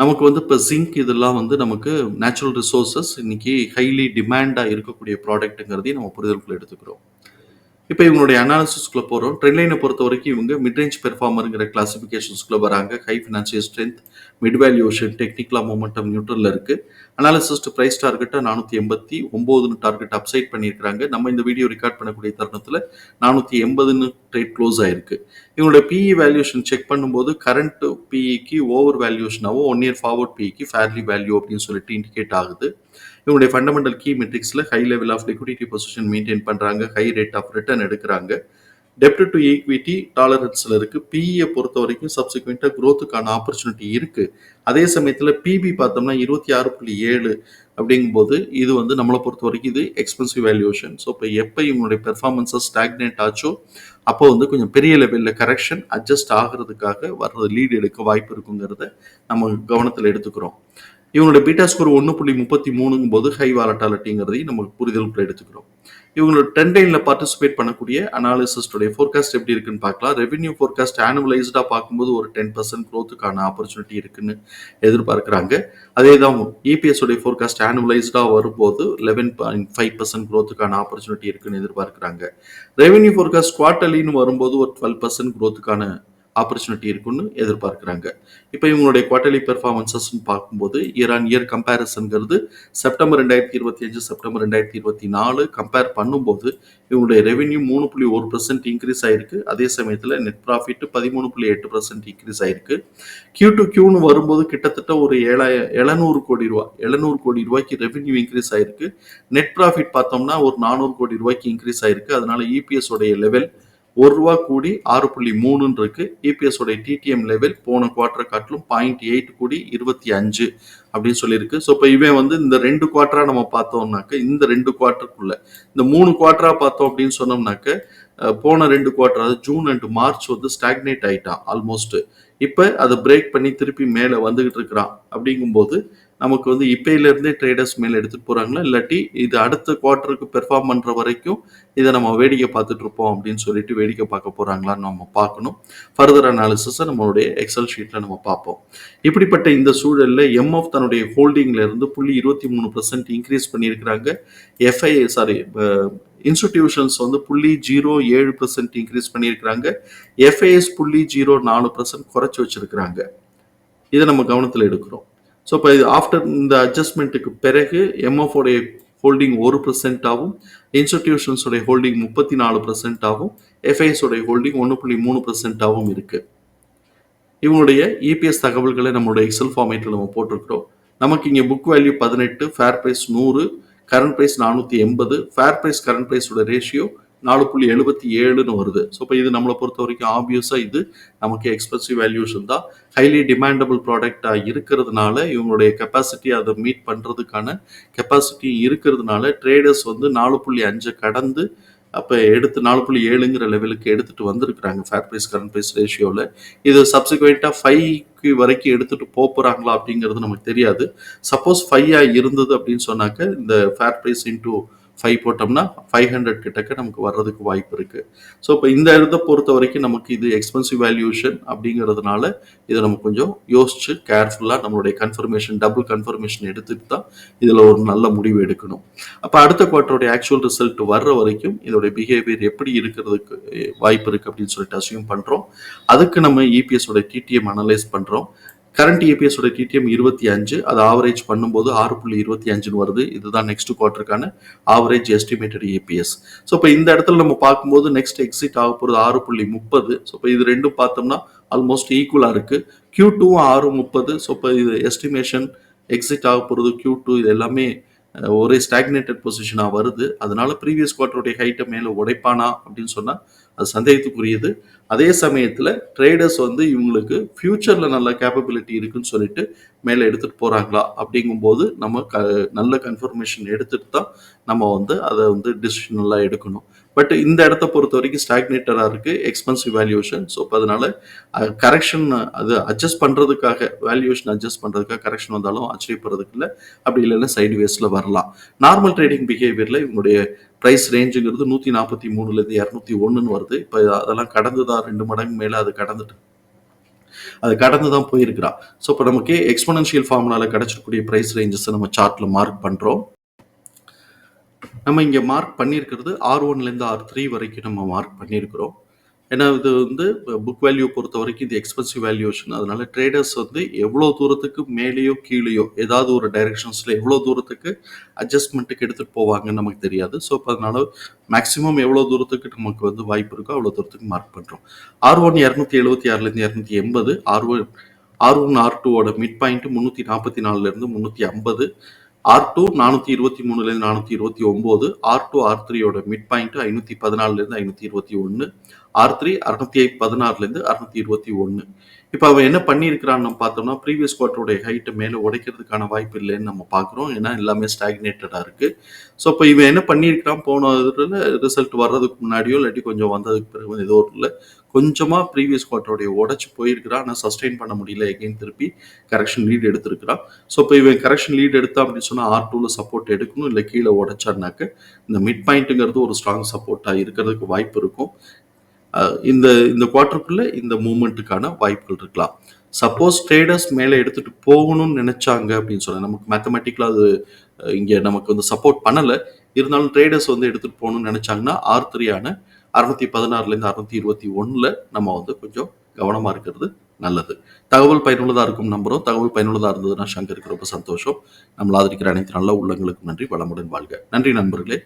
நமக்கு வந்து இப்போ ஜிங்க் இதெல்லாம் வந்து நமக்கு நேச்சுரல் ரிசோர்ஸஸ் இன்னைக்கு ஹைலி டிமாண்டாக இருக்கக்கூடிய ப்ராடக்ட்டுங்கிறதையும் நம்ம புரிதலுக்குள்ள எடுத்துக்கிறோம். இப்போ இவங்களுடைய அனாலிசிஸ்க்குள்ளே போகிறோம் ட்ரெண்ட் லைனை பொறுத்த வரைக்கும் இவங்க மிட்ரேஞ்ச் பெர்ஃபார்மருங்கிற கிளாசிஃபிகேஷன்ஸ்குள்ளே வராங்க. High financial strength mid valuation டெக்னிக்கலா மொமெண்டம் நியூட்ரலில் இருக்கு. அனாலிசிஸ்ட் பிரைஸ் டார்கெட்டை நானூற்றி எண்பத்தி ஒம்போதுன்னு டார்கெட் அப்சைட் பண்ணியிருக்காங்க நம்ம இந்த வீடியோ ரெக்கார்ட் பண்ணக்கூடிய தருணத்தில் நானூற்றி எண்பதுன்னு ட்ரேட் க்ளோஸ் ஆயிருக்கு. இவங்களோட பிஇ வேல்யூஷன் செக் பண்ணும்போது கரண்ட் பிஇக்கு ஓவர் வேல்யூஷனாவோ ஒன் இயர் ஃபார்வர்ட் பிஇக்கு ஃபேர்லி வேல்யூ அப்படின்னு சொல்லிட்டு இண்டிகேட் ஆகுது. இவங்களுடைய fundamental key மெட்ரிக்ஸில் high level of liquidity position maintain பண்ணுறாங்க ஹை ரேட் ஆஃப் ரிட்டர்ன் எடுக்கிறாங்க. டெப்ட் டு ஈக்விட்டி டாலரன்ஸில் இருக்குது பிஇயை பொறுத்த வரைக்கும் சப்சிக்வெண்ட்டாக க்ரோத்துக்கான ஆப்பர்ச்சுனிட்டி இருக்குது அதே சமயத்தில் பிபி பார்த்தோம்னா இருபத்தி ஆறு புள்ளி ஏழு அப்படிங்கும்போது இது வந்து நம்மளை பொறுத்த வரைக்கும் இது எக்ஸ்பென்சிவ் வேல்யூஷன் ஸோ இப்போ எப்போ இவங்களுடைய பெர்ஃபார்மன்ஸஸ் ஸ்டாக்னேட் ஆச்சோ அப்போ வந்து கொஞ்சம் பெரிய லெவலில் கரெக்ஷன் அட்ஜஸ்ட் ஆகிறதுக்காக வர்றது லீடு எடுக்க வாய்ப்பு இருக்குங்கிறத நம்ம கவனத்தில் எடுத்துக்கிறோம். இவங்களோட பீட்டா ஸ்கோர் ஒன்று புள்ளி முப்பத்தி மூணுங்கும் போது ஹை வாலட்டாலிட்டிங்கிறதையும் நம்ம புரிதலுக்குள்ள எடுத்துக்கிறோம். இவங்களோட டென் லைனில் பார்ட்டிசிபேட் பண்ணக்கூடிய அனாலிசிஸ்டுடைய ஃபோர்காஸ்ட் எப்படி இருக்குன்னு பார்க்கலாம். ரெவென்யூ ஃபோர்காஸ்ட் ஆனுவலைஸ்டாக பார்க்கும்போது ஒரு டென் பர்சன்ட் க்ரோத்துக்கான ஆப்பர்ச்சுனிட்டி இருக்குன்னு எதிர்பார்க்குறாங்க. அதே தான் இபிஎஸ் உடைய ஃபோர்காஸ்ட் ஆனுவலைஸ்டாக வரும்போது லெவன் பாயிண்ட் ஃபைவ் பர்சன்ட் க்ரோத்துக்கான ஆப்பர்ச்சுனிட்டி இருக்குன்னு எதிர்பார்க்குறாங்க. ரெவென்யூ ஃபோர்காஸ்ட் குவார்டர்லின்னு வரும்போது ஒரு டுவெல் பர்சன்ட் க்ரோத்துக்கான ஆப்பர்ச்சுனிட்டி இருக்குன்னு எதிர்பார்க்குறாங்க. இப்போ இவங்களுடைய குவார்டர்லி பெர்ஃபார்மன்சஸ்ன்னு பார்க்கும்போது இயர் ஆன் இயர் கம்பேரிசன்கிறது செப்டம்பர் ரெண்டாயிரத்தி இருபத்தி அஞ்சு செப்டம்பர் ரெண்டாயிரத்தி இருபத்தி நாலு கம்பேர் பண்ணும்போது இவங்களுடைய ரெவென்யூ மூணு புள்ளி ஒரு பர்சன்ட் இன்க்ரீஸ் ஆயிருக்கு. அதே சமயத்தில் நெட் ப்ராஃபிட் பதிமூணு புள்ளி எட்டு பர்சன்ட் இன்க்ரீஸ் ஆயிருக்கு. கியூ டு கியூன்னு வரும்போது கிட்டத்தட்ட ஒரு ஏழாய எழுநூறு கோடி ரூபா எழுநூறு கோடி ரூபாய்க்கு ரெவென்யூ இன்க்ரீஸ் ஆயிருக்கு. நெட் ப்ராஃபிட் பார்த்தோம்னா ஒரு நானூறு கோடி ரூபாய்க்கு இன்க்ரீஸ் ஆயிருக்கு. அதனால இபிஎஸ் உடைய லெவல் ஒரு ரூபா கூடி ஆறு புள்ளி மூணுன்னு இருக்கு இபிஎஸ் உடைய டிடிஎம் லெவல் போன குவார்டர் காட்டிலும் பாயிண்ட் எயிட் கூடி இருபத்தி அஞ்சு அப்படின்னு சொல்லியிருக்கு. ஸோ இப்போ இவன் வந்து இந்த ரெண்டு குவார்டரா நம்ம பார்த்தோம்னாக்க இந்த ரெண்டு குவார்டருக்குள்ள இந்த மூணு குவார்டரா பார்த்தோம் அப்படின்னு சொன்னோம்னாக்க போன ரெண்டு குவார்டர் அதாவது ஜூன் அண்ட் மார்ச் வந்து ஸ்டாக்னேட் ஆயிட்டான் ஆல்மோஸ்ட் இப்போ அதை பிரேக் பண்ணி திருப்பி மேலே வந்துகிட்டு இருக்கிறான். அப்படிங்கும்போது நமக்கு வந்து இப்பையிலேருந்தே ட்ரேடர்ஸ் மேலே எடுத்துகிட்டு போகிறாங்களா இல்லாட்டி இது அடுத்த குவார்ட்டருக்கு பெர்ஃபார்ம் பண்ணுற வரைக்கும் இதை நம்ம வேடிக்கை பார்த்துட்டு இருப்போம் அப்படின்னு சொல்லிட்டு வேடிக்கை பார்க்க போகிறாங்களான்னு நம்ம பார்க்கணும். ஃபர்தர் அனாலிசிஸை நம்மளுடைய எக்ஸல் ஷீட்டில் நம்ம பார்ப்போம். இப்படிப்பட்ட இந்த சூழலில் எம்எஃப் தன்னுடைய ஹோல்டிங்லேருந்து புள்ளி இருபத்தி மூணு பர்சன்ட் இன்க்ரீஸ் பண்ணியிருக்கிறாங்க. எஃப்ஐ சாரி இன்ஸ்டிடியூஷன்ஸ் வந்து புள்ளி ஜீரோ ஏழு பர்சன்ட் இன்க்ரீஸ் பண்ணியிருக்கிறாங்க. எஃப்ஐஎஸ் புள்ளி ஜீரோ நாலு பர்சன்ட் குறைச்சி வச்சிருக்கிறாங்க. இதை நம்ம கவனத்தில் எடுக்கிறோம். ஸோ இப்போ இது ஆஃப்டர் இந்த அட்ஜஸ்ட்மெண்ட்டுக்கு பிறகு எம்எஃப்ஓடைய ஹோல்டிங் ஒரு பர்சன்டாகவும் இன்ஸ்டிடியூஷன்ஸோடைய ஹோல்டிங் முப்பத்தி நாலு பர்சன்ட் எஃப்ஐஎஸ் உடைய ஹோல்டிங் ஒன்று புள்ளி மூணு பர்சன்டாகவும் இருக்குது இவங்களுடைய இபிஎஸ் தகவல்களை நம்மளுடைய எக்ஸல் ஃபார்மேட்டில் நம்ம போட்டிருக்கிறோம். நமக்கு இங்கே புக் வேல்யூ பதினெட்டு ஃபேர் ப்ரைஸ் நூறு கரண்ட் ப்ரைஸ் நானூற்றி எண்பது ஃபேர் ப்ரைஸ் கரண்ட் ப்ரைஸோட ரேஷியோ நாலு புள்ளி எழுபத்தி ஏழுன்னு வருது. ஸோ இப்போ இது நம்மளை பொறுத்த வரைக்கும் ஆப்வியஸாக இது நமக்கு எக்ஸ்பென்சிவ் வேல்யூஷன் தான். ஹைலி டிமாண்டபிள் ப்ராடக்டாக இருக்கிறதுனால இவங்களுடைய கெப்பாசிட்டி அதை மீட் பண்ணுறதுக்கான கெப்பாசிட்டி இருக்கிறதுனால ட்ரேடர்ஸ் வந்து நாலு புள்ளி அஞ்சை கடந்து அப்போ எடுத்து நாலு புள்ளி ஏழுங்கிற லெவலுக்கு எடுத்துகிட்டு வந்திருக்கிறாங்க. ஃபேர் ப்ரைஸ் கரண்ட் ப்ரைஸ் ரேஷியோவில் இது சப்சிக்வெண்ட்டாக ஃபைவ்க்கு வரைக்கும் எடுத்துகிட்டு போக போகிறாங்களா அப்படிங்கிறது நமக்கு தெரியாது. சப்போஸ் ஃபைவாக இருந்தது அப்படின்னு சொன்னாக்க இந்த ஃபேர் ப்ரைஸ் இன்டூ ஃபைவ் போட்டோம்னா ஃபைவ் ஹண்ட்ரட் கிட்டக்க நமக்கு வர்றதுக்கு வாய்ப்பு இருக்கு. ஸோ இப்போ இந்த இடத்த பொறுத்த வரைக்கும் நமக்கு இது எக்ஸ்பென்சிவ் வேல்யூஷன் அப்படிங்கிறதுனால இதை நம்ம கொஞ்சம் யோசிச்சு கேர்ஃபுல்லாக நம்மளுடைய கன்ஃபர்மேஷன் டபுள் கன்ஃபர்மேஷன் எடுத்துட்டு தான் இதில் ஒரு நல்ல முடிவு எடுக்கணும். அப்போ அடுத்த குவார்ட்டருடைய ஆக்சுவல் ரிசல்ட் வர்ற வரைக்கும் இதோடைய பிஹேவியர் எப்படி இருக்கிறதுக்கு வாய்ப்பு இருக்கு அப்படின்னு சொல்லிட்டு அசியூம் பண்ணுறோம் அதுக்கு நம்ம இபிஎஸோட டிடிஎம் அனலைஸ் பண்ணுறோம் கரண்ட் இபிஎஸ் உடைய டிடிஎம் இருபத்தி அஞ்சு அது ஆவரேஜ் பண்ணும்போது ஆறு புள்ளி இருபத்தி அஞ்சுன்னு வருது. இதுதான் நெக்ஸ்ட் குவார்டருக்கான ஆவரேஜ் எஸ்டிமேட்டட் ஏபிஎஸ் ஸோ இப்போ இந்த இடத்துல நம்ம பார்க்கும்போது நெக்ஸ்ட் எக்ஸிட் ஆக போகிறது ஆறு புள்ளி முப்பது. ஸோ இப்போ இது ரெண்டும் பார்த்தோம்னா ஆல்மோஸ்ட் ஈக்குவலாக இருக்கு. கியூ டூவும் ஆறு முப்பது. ஸோ இப்போ இது எஸ்டிமேஷன் எக்ஸிட் ஆக போகிறது கியூ டூ இது எல்லாமே ஒரே ஸ்டாக்னேட்டட் பொசிஷனாக வருது. அதனால ப்ரீவியஸ் குவார்டருடைய ஹைட்டை மேலே உடைப்பானா அப்படின்னு சொன்னால் அது சந்தேகத்துக்குரியது. அதே சமயத்தில் ட்ரேடர்ஸ் வந்து இவங்களுக்கு ஃப்யூச்சரில் நல்ல கேப்பபிலிட்டி இருக்குன்னு சொல்லிட்டு மேலே எடுத்துகிட்டு போகிறாங்களா அப்படிங்கும்போது நம்ம க நல்ல கன்ஃபர்மேஷன் எடுத்துட்டு தான் நம்ம வந்து அதை வந்து டிசிஷனெல்லாம் எடுக்கணும். பட் இந்த இடத்த பொறுத்த வரைக்கும் ஸ்டாக்னேட்டராக இருக்குது எக்ஸ்பென்சிவ் வேல்யூஷன் ஸோ இப்போ அதனால கரெக்ஷன் அது அட்ஜஸ்ட் பண்ணுறதுக்காக வேல்யூஷன் அட்ஜஸ்ட் பண்ணுறதுக்காக கரெக்ஷன் வந்தாலும் ஆச்சரியப்படுறதுக்கு இல்லை. அப்படி இல்லைன்னா சைடு வேஸில் வரலாம். நார்மல் ட்ரேடிங் பிஹேவியரில் இவங்களுடைய ப்ரைஸ் ரேஞ்சுங்கிறது நூற்றி நாற்பத்தி மூணுலேருந்து இரநூத்தி ஒன்றுன்னு வருது. இப்போ அதெல்லாம் கடந்து தான் ரெண்டு மடங்கு மேலே அது கடந்துட்டு அது கடந்து தான் போயிருக்கிறா. ஸோ இப்போ நமக்கு எக்ஸ்பனன்ஷியல் ஃபார்முலாவில் கிடைச்சிருக்கக்கூடிய ப்ரைஸ் ரேஞ்சஸை நம்ம சார்ட்டில் மார்க் பண்ணுறோம் நம்ம இங்கே மார்க் பண்ணியிருக்கிறது ஆர் ஒன்லேருந்து ஆர் த்ரீ வரைக்கும் நம்ம மார்க் பண்ணியிருக்கிறோம். ஏன்னா இது வந்து புக் வேல்யூ பொறுத்த வரைக்கும் இது எக்ஸ்பென்சிவ் வேல்யூஷன் அதனால ட்ரேடர்ஸ் வந்து எவ்வளோ தூரத்துக்கு மேலேயோ கீழேயோ ஏதாவது ஒரு டைரெக்ஷன்ஸில் எவ்வளோ தூரத்துக்கு அட்ஜஸ்ட்மெண்ட்டுக்கு எடுத்துகிட்டு போவாங்கன்னு நமக்கு தெரியாது. ஸோ இப்போ அதனால மேக்ஸிமம் எவ்வளோ தூரத்துக்கு நமக்கு வந்து வாய்ப்பு இருக்கோ அவ்வளோ தூரத்துக்கு மார்க் பண்ணுறோம் ஆர் ஒன் இரநூத்தி எழுபத்தி ஆறுலேருந்து இரநூத்தி எண்பது R one R one R டூவோட மிட் பாயிண்ட் முந்நூற்றி நாற்பத்தி நாலுலேருந்து முந்நூற்றி ஐம்பது ஆர் டூ நானூற்றி இருபத்தி மூணுலேருந்து நானூற்றி இருபத்தி ஒம்பது ஆர் டூ ஆர் த்ரீயோட மிட் பாயிண்ட் ஐநூற்றி பதினாலுலேருந்து ஐநூற்றி இருபத்தி ஒன்று ஆர் த்ரீ அறுநூத்தி பதினாறுலேருந்து அறுநூத்தி இருபத்தி ஒன்று இப்போ அவன் என்ன பண்ணியிருக்கிறான்னு நம்ம பார்த்தோம்னா ப்ரீவியஸ் குவார்ட்டருடைய ஹைட்டை மேலே உடைக்கிறதுக்கான வாய்ப்பு இல்லைன்னு நம்ம பார்க்குறோம். ஏன்னா எல்லாமே ஸ்டாக்னேட்டடாக இருக்குது ஸோ இப்போ இவன் என்ன பண்ணியிருக்கிறான்? போன இதில் ரிசல்ட் வர்றதுக்கு முன்னாடியோ இல்லாட்டி கொஞ்சம் வந்ததுக்கு பிறகு ஏதோ ஒரு கொஞ்சமாக ப்ரீவியஸ் குவார்ட்டருடைய உடச்சி போயிருக்கிறான். ஆனால் சஸ்டெயின் பண்ண முடியல. எகைன் திருப்பி கரெக்ஷன் லீட் எடுத்திருக்கிறான். ஸோ இப்போ இவன் கரெக்ஷன் லீட் எடுத்தா அப்படின்னு சொன்னால் ஆர் டூவில் சப்போர்ட் எடுக்கணும். இல்லை கீழே உடைச்சாருனாக்க இந்த மிட் பாயிண்ட்டுங்கிறது ஒரு ஸ்ட்ராங் சப்போர்ட்டாக இருக்கிறதுக்கு வாய்ப்பு இருக்கும். இந்த இந்த குவார்ட்டருக்குள்ளே இந்த மூமெண்ட்டுக்கான வாய்ப்புகள் இருக்கலாம். சப்போஸ் ட்ரேடர்ஸ் மேலே எடுத்துகிட்டு போகணும்னு நினச்சாங்க அப்படின்னு சொன்னேன் நமக்கு மேத்தமெட்டிக்கலாக அது இங்கே நமக்கு வந்து சப்போர்ட் பண்ணலை. இருந்தாலும் ட்ரேடர்ஸ் வந்து எடுத்துகிட்டு போகணும்னு நினைச்சாங்கன்னா ஆர் த்ரீயான அறுநூத்தி பதினாறுலேருந்து அறுநூத்தி இருபத்தி ஒன்றில் நம்ம வந்து கொஞ்சம் கவனமாக இருக்கிறது நல்லது. தகவல் பயனுள்ளதாக இருக்கும் நம்புகிறோம் தகவல் பயனுள்ளதாக இருந்ததுன்னா சங்கருக்கு ரொம்ப சந்தோஷம். நம்மள ஆதரிக்கிற அனைத்து நல்ல உள்ளங்களுக்கும் நன்றி. வளமுடன் வாழ்க. நன்றி நண்பர்களே.